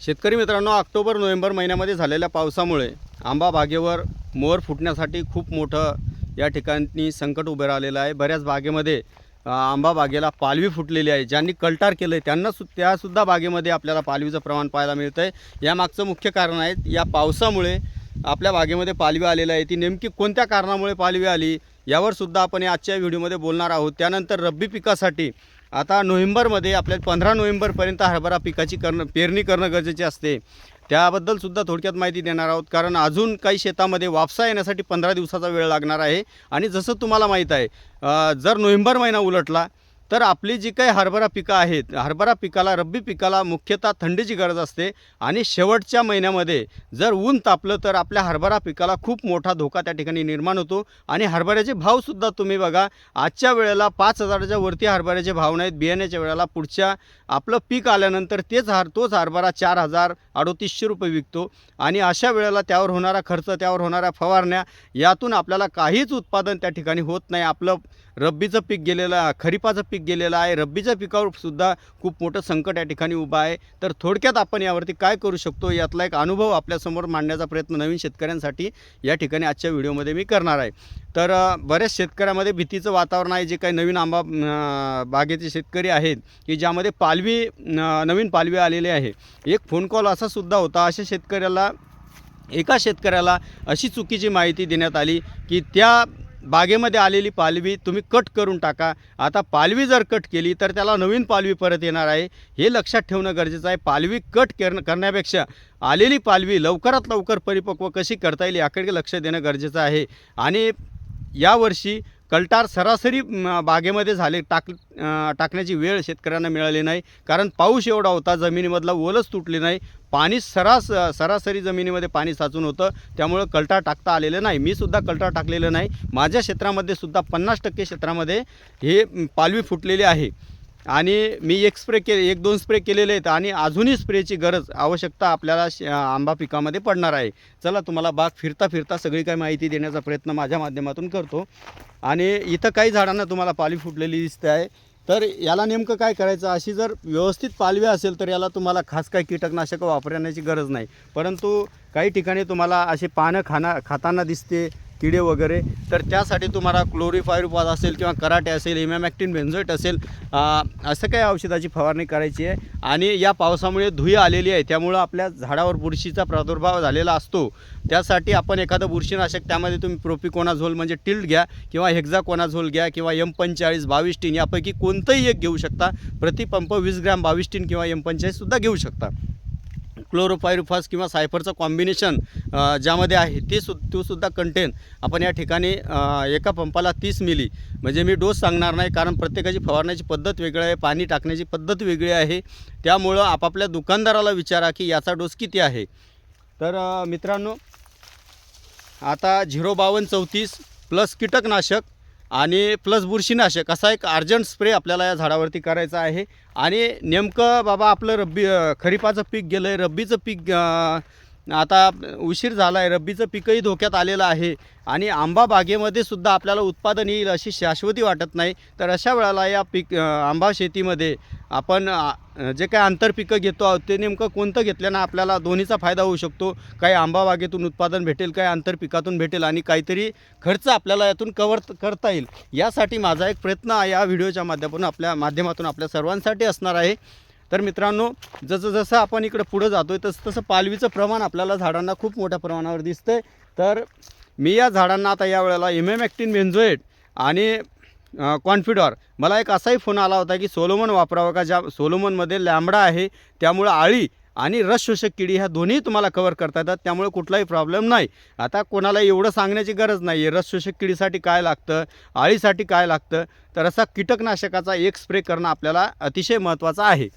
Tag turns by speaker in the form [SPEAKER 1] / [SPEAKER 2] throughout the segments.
[SPEAKER 1] शेतकरी मित्रांनो October November महिन्यामध्ये झालेल्या पावसामुळे आंबा बागेवर मोर फुटण्यासाठी खूप मोठं या ठिकाणी संकट उभं राहिलेलं आहे. बऱ्याच बागेमध्ये आंबा बागेला पालवी फुटलेली आहे. ज्यांनी कल्टार केलं आहे त्यांना सु त्यासुद्धा बागेमध्ये आपल्याला पालवीचं प्रमाण पाहायला मिळतं आहे यामागचं मुख्य कारण आहे या पावसामुळे आपल्या बागेमध्ये पालवी आलेलं आहे. ती नेमकी कोणत्या कारणामुळे पालवी आली यावरसुद्धा आपण या आजच्या व्हिडिओमध्ये बोलणार आहोत. त्यानंतर रब्बी पिकासाठी आता नोव्हेंबरमध्ये आपल्याला पंधरा नोव्हेंबरपर्यंत हरभरा पिकाची करणं पेरणी करणं गरजेचे असते. त्याबद्दलसुद्धा थोडक्यात माहिती देणार आहोत कारण अजून काही शेतामध्ये वापसा येण्यासाठी पंधरा दिवसाचा वेळ लागणार आहे. आणि जसं तुम्हाला माहीत आहे जर नोव्हेंबर महिना उलटला तर आपली जी काही हरभरा पिकं आहेत हरभरा पिकाला रब्बी पिकाला मुख्यतः थंडीची गरज असते आणि शेवटच्या महिन्यामध्ये जर ऊन तापलं तर आपल्या हरभरा पिकाला खूप मोठा धोका त्या ठिकाणी निर्माण होतो. आणि हरभऱ्याचे भावसुद्धा तुम्ही बघा आजच्या वेळेला पाच हजाराच्या वरती हरभऱ्याचे भाव नाहीत. बियाण्याच्या वेळेला पुढच्या आपलं पीक आल्यानंतर तेच हार तोच हरभरा चार हजार अडोतीसशे रुपये विकतो. आणि अशा वेळेला त्यावर होणारा खर्च त्यावर होणाऱ्या फवारण्या यातून आपल्याला काहीच उत्पादन त्या ठिकाणी होत नाही. आपलं रब्बीचं पीक गेलेलं खरीपाचं पीक गेलेलं आहे. रब्बीच्या पिकावर सुद्धा खूप मोठं संकट या ठिकाणी उभं आहे. तर थोडक्यात आपण यावरती काय करू शकतो यातला एक अनुभव आपल्यासमोर मांडण्याचा प्रयत्न नवीन शेतकऱ्यांसाठी या ठिकाणी आजच्या व्हिडिओमध्ये मी करणार आहे. तर बऱ्याच शेतकऱ्यामध्ये भीतीचं वातावरण आहे. जे काही नवीन आंबा बागेचे शेतकरी आहेत की ज्यामध्ये पालवी नवीन पालवी आलेली आहे. एक फोन कॉल असा सुद्धा होता अशा शेतकऱ्याला एका शेतकऱ्याला अशी चुकीची माहिती देण्यात आली की त्या बागेमध्ये आलेली पालवी तुम्ही कट करून टाका. आता पालवी जर कट केली तर त्याला नवीन पालवी परत येणार आहे. हे लक्षात ठेवणं गरजेचं आहे. पालवी कट कर करण्यापेक्षा आलेली पालवी लवकरात लवकर परिपक्व कशी करता येईल याकडे लक्ष देणं गरजेचं आहे. आणि यावर्षी कलटार सरासरी बागेमध्ये झाले. टाक टाकण्याची वेळ शेतकऱ्यांना मिळाली नाही. कारण पाऊस एवढा होता जमिनीमधला ओलच तुटली नाही. पाणी सरास सरासरी जमिनीमध्ये पाणी साचून होतं. त्यामुळं कलटा टाकता आलेलं नाही. मी सुद्धा कलटा टाकलेलं नाही. माझ्या क्षेत्रामध्ये सुद्धा पन्नास टक्के क्षेत्रामध्ये हे पालवी फुटलेली आहे. आणि मी एक स्प्रे के एक दोन स्प्रे केलेले आहेत आणि अजूनही स्प्रेची गरज आवश्यकता आपल्याला श- आंबा पिकामध्ये पडणार आहे. चला तुम्हाला बाग फिरता फिरता सगळी काही माहिती देण्याचा प्रयत्न माझ्या माध्यमातून करतो. आणि इथं काही झाडांना तुम्हाला पाली फुटलेली दिसते आहे. तर याला नेमकं काय करायचं? अशी जर व्यवस्थित पालवी असेल तर याला तुम्हाला खास काही कीटकनाशकं वापरण्याची गरज नाही. परंतु काही ठिकाणी तुम्हाला असे पानं खाना खाताना दिसते. किडे वगैरे तर त्यासाठी तुम्हाला क्लोरिफायरुपास असेल किंवा कराटे असेल इमॅमॅक्टिन बेन्झोट असेल असं काही औषधाची फवारणी करायची आहे. आणि या पावसामुळे धुई आलेली आहे त्यामुळं आपल्या झाडावर बुरशीचा प्रादुर्भाव झालेला असतो. त्यासाठी आपण एखादं बुरशीनाशक त्यामध्ये तुम्ही प्रोपिकोनाझोल म्हणजे टिल्ड घ्या किंवा हेक्झाकोनाझोल घ्या किंवा एम पंचेचाळीस बावीस टीन यापैकी कोणतंही एक घेऊ शकता. प्रतिपंप वीस ग्रॅम बावीस टीन किंवा एम पंचेचाळीससुद्धा घेऊ शकता. क्लोरोपायरुफास किंवा सायफरचं कॉम्बिनेशन ज्यामध्ये आहे ते सु तो सुद्धा कंटेन आपण या ठिकाणी एका पंपाला तीस मिली म्हणजे मी डोस सांगणार नाही कारण प्रत्येकाची फवारण्याची पद्धत वेगळी आहे पाणी टाकण्याची पद्धत वेगळी आहे. त्यामुळं आपापल्या दुकानदाराला विचारा की याचा डोस किती आहे. तर मित्रांनो आता झिरो बावन्न चौतीस प्लस कीटकनाशक आणि प्लस बुरशीनाशक असा एक अर्जंट स्प्रे आपल्याला या झाडावरती करायचा आहे. आणि नेमकं बाबा आपलं रब्बी खरीपाचं पीक गेलं आहे रब्बीचं पीक आता उशीर झाला आहे रब्बीचं पिकंही धोक्यात आलेलं आहे आणि आंबा बागेमध्ये सुद्धा आपल्याला उत्पादन येईल अशी शाश्वती वाटत नाही. तर अशा वेळेला या पीक आंबा शेतीमध्ये आपण जे काही आंतरपिकं घेतो आहोत ते नेमकं कोणतं घेतल्यानं आपल्याला दोन्हीचा फायदा होऊ शकतो? काही आंबा बागेतून उत्पादन भेटेल काही आंतरपिकातून भेटेल आणि काहीतरी खर्च आपल्याला यातून कवर करता येईल. यासाठी माझा एक प्रयत्न या व्हिडिओच्या माध्यमातून आपल्या माध्यमातून आपल्या सर्वांसाठी असणार आहे. तर मित्रांनो जसं जसं आपण इकडं पुढं जातो आहे तसं तसं पालवीचं प्रमाण आपल्याला झाडांना खूप मोठ्या प्रमाणावर दिसतं आहे तर मी या झाडांना आता या वेळेला इमेमॅक्टिन बेन्झोएट आणि कॉन्फिडॉर मला एक असाही फोन आला होता की सोलोमन वापरावं का ज्या सोलोमनमध्ये लॅम्बडा आहे त्यामुळं आळी आणि रस शोषक किडी ह्या दोन्ही तुम्हाला कवर करता येतात त्यामुळे कुठलाही प्रॉब्लेम नाही. आता कोणाला एवढं सांगण्याची गरज नाही आहे रस शोषक किडीसाठी काय लागतं आळीसाठी काय लागतं तर असा कीटकनाशकाचा एक स्प्रे करणं आपल्याला अतिशय महत्त्वाचं आहे.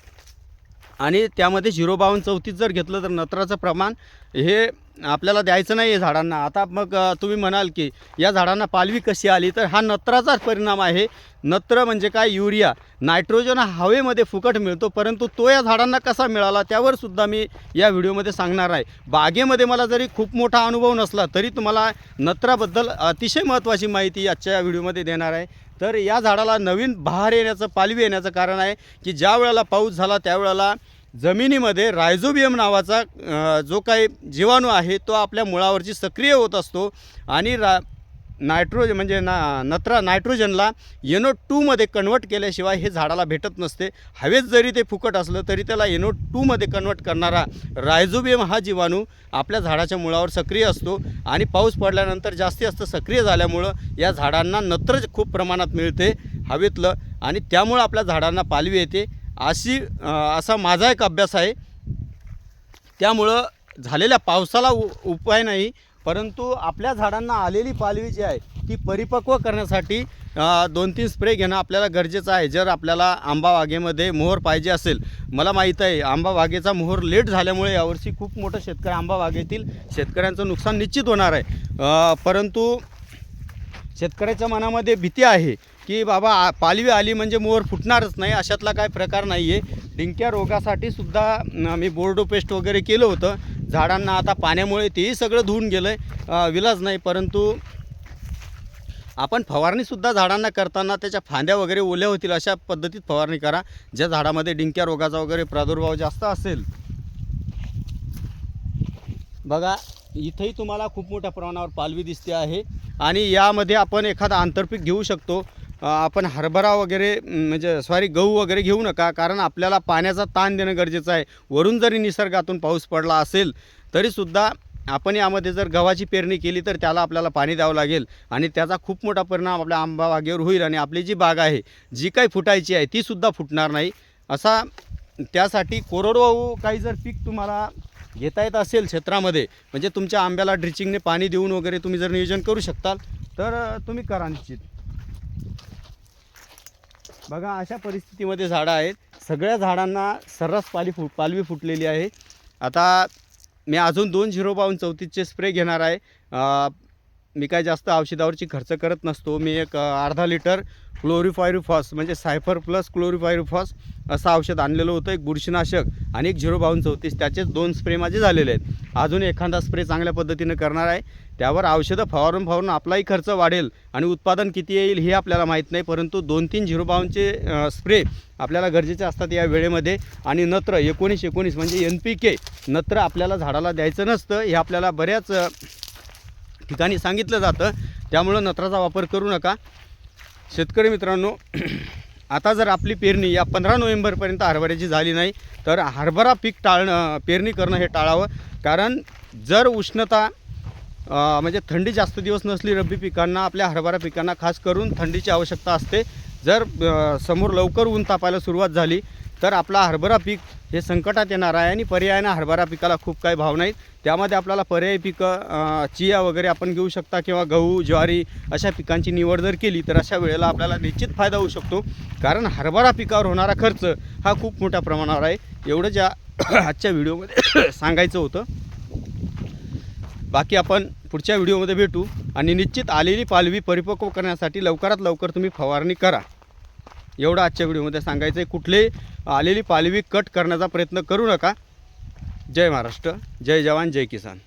[SPEAKER 1] आणि त्यामध्ये झिरो बावन्न चौतीस जर घेतलं तर नत्राचं प्रमाण हे आपल्याला द्यायचं नाही आहे झाडांना. आता मग तुम्ही म्हणाल की या झाडांना पालवी कशी आली? तर हा नत्राचाच परिणाम आहे. नत्र म्हणजे काय? युरिया. नायट्रोजन हा हवेमध्ये फुकट मिळतो परंतु तो या झाडांना कसा मिळाला त्यावर सुद्धा मी या व्हिडिओमध्ये सांगणार आहे. बागेमध्ये मला जरी खूप मोठा अनुभव नसला तरी तुम्हाला नत्राबद्दल अतिशय महत्त्वाची माहिती आजच्या या व्हिडिओमध्ये देणार आहे. तर या झाडाला नवीन बहार येण्याचं पालवी येण्याचं कारण आहे की ज्या वेळेला पाऊस झाला त्यावेळेला जमिनीमध्ये रायझोबियम नावाचा जो काही जीवाणू आहे तो आपल्या मुळावरची सक्रिय होत असतो आणि रा नायट्रोजन म्हणजे ना नत्रा नायट्रोजनला एनो टूमध्ये कन्वर्ट केल्याशिवाय हे झाडाला भेटत नसते. हवेत जरी ते फुकट असलं तरी त्याला एनो टूमध्ये कन्वर्ट करणारा रायझोबियम हा जीवाणू आपल्या झाडाच्या मुळावर सक्रिय असतो आणि पाऊस पडल्यानंतर जास्तीत जास्त सक्रिय झाल्यामुळं या झाडांना नत्र खूप प्रमाणात मिळते हवेतलं आणि त्यामुळं आपल्या झाडांना पालवी येते. अशी असा माझा एक अभ्यास आहे. त्यामुळं झालेल्या पावसाला उ उपाय नाही परंतु आपल्या झाडांना आलेली पालवी जी आहे ती परिपक्व करण्यासाठी दोन तीन स्प्रे घेणं आपल्याला गरजेचं आहे. जर आपल्याला आंबा बागेमध्ये मोहर पाहिजे असेल मला माहीत आहे आंबा बागेचा मोहर लेट झाल्यामुळे यावर्षी खूप मोठं शेतकरी आंबा बागेतील शेतकऱ्यांचं नुकसान निश्चित होणार आहे. परंतु शेतकऱ्याच्या मनामध्ये भीती आहे की बाबा आ- पालवी आली म्हणजे मोर फुटणारच नाही अशातला काय प्रकार नाही आहे डिंक्या रोगासाठी सुद्धा मी बोर्डो पेस्ट वगैरे केलं होतं. झाडांना आता पाण्यामुळे तेही सगळं धुवून गेलं आहे विलाज नाही परंतु आपण फवारणीसुद्धा झाडांना करताना त्याच्या फांद्या वगैरे ओल्या होतील अशा पद्धतीत फवारणी करा. ज्या झाडामध्ये डिंक्या रोगाचा वगैरे प्रादुर्भाव जास्त असेल बघा इथंही तुम्हाला खूप मोठ्या प्रमाणावर पालवी दिसते आहे. आणि यामध्ये आपण एखादा आंतरपीक घेऊ शकतो. आपण हरभरा वगैरे म्हणजे सॉरी गहू वगैरे घेऊ नका कारण आपल्याला पाण्याचा ताण देणं गरजेचं आहे. वरून जरी निसर्गातून पाऊस पडला असेल तरीसुद्धा आपण यामध्ये जर गव्हाची पेरणी केली तर त्याला आपल्याला पाणी द्यावं लागेल. आणि त्याचा खूप मोठा परिणाम आपल्या आंबा बागेवर होईल आणि आपली जी बाग आहे जी काही फुटायची आहे तीसुद्धा फुटणार नाही. असा त्यासाठी कोरडवाहू काही जर पीक तुम्हाला घेता येत असेल क्षेत्रामध्ये म्हणजे तुमच्या आंब्याला ड्रिचिंगने पाणी देऊन वगैरे तुम्ही जर नियोजन करू शकताल तर तुम्ही करा निश्चित. बघा अशा परिस्थितीमध्ये झाडं आहेत. सगळ्या झाडांना सर्रास पाली फु पालवी फुटलेली आहे. आता मी अजून दोन झिरो पाऊन चौतीसचे स्प्रे घेणार आहे. मी काय जास्त औषधावरची खर्च करत नसतो. मी एक अर्धा लिटर क्लोरीफायरुफॉस म्हणजे सायफर प्लस क्लोरीफायरुफॉस असं औषध आणलेलं होतं. एक बुरशीनाशक आणि एक झिरो बावन्न चौतीस त्याचे दोन स्प्रे माझे झालेले आहेत. अजून एखादा स्प्रे चांगल्या पद्धतीनं करणार आहे. त्यावर औषधं फवारून फवारून आपलाही खर्च वाढेल आणि उत्पादन किती येईल हे आपल्याला माहीत नाही. परंतु दोन तीन झिरो बावनचे स्प्रे आपल्याला गरजेचे असतात या वेळेमध्ये. आणि नत्र एकोणीस एकोणीस म्हणजे एन पी के नत्र आपल्याला झाडाला द्यायचं नसतं. हे आपल्याला बऱ्याच ठिकाणी सांगितलं जातं. त्यामुळं नत्राचा वापर करू नका. शेतकरी मित्रांनो आता जर आपली पेरणी या पंधरा नोव्हेंबरपर्यंत हरभऱ्याची झाली नाही तर हरभरा पीक टाळणं पेरणी करणं हे टाळावं. कारण जर उष्णता म्हणजे थंडी जास्त दिवस नसली रब्बी पिकांना आपल्या हरभरा पिकांना खास करून थंडीची आवश्यकता असते. जर समोर लवकर ऊन तापायला सुरुवात झाली तर आपला हरभरा पीक हे संकटात येणार आहे आणि पर्यायानं हरभरा पिकाला खूप काही भाव नाहीत. त्यामध्ये आपल्याला पर्यायी पिकं चिया वगैरे आपण घेऊ शकता किंवा गहू ज्वारी अशा पिकांची निवड जर केली तर अशा वेळेला आपल्याला निश्चित फायदा होऊ शकतो. कारण हरभरा पिकावर होणारा खर्च हा खूप मोठ्या प्रमाणावर आहे. एवढं ज्या आजच्या व्हिडिओमध्ये सांगायचं होतं. बाकी आपण पुढच्या व्हिडिओमध्ये भेटू आणि निश्चित आलेली पालवी परिपक्व करण्यासाठी लवकरात लवकर तुम्ही फवारणी करा. एवढं आजच्या व्हिडिओमध्ये सांगायचं आहे कुठलेही आलेली पालवी कट करण्याचा प्रयत्न करू नका. जय महाराष्ट्र. जय जवान जय किसान.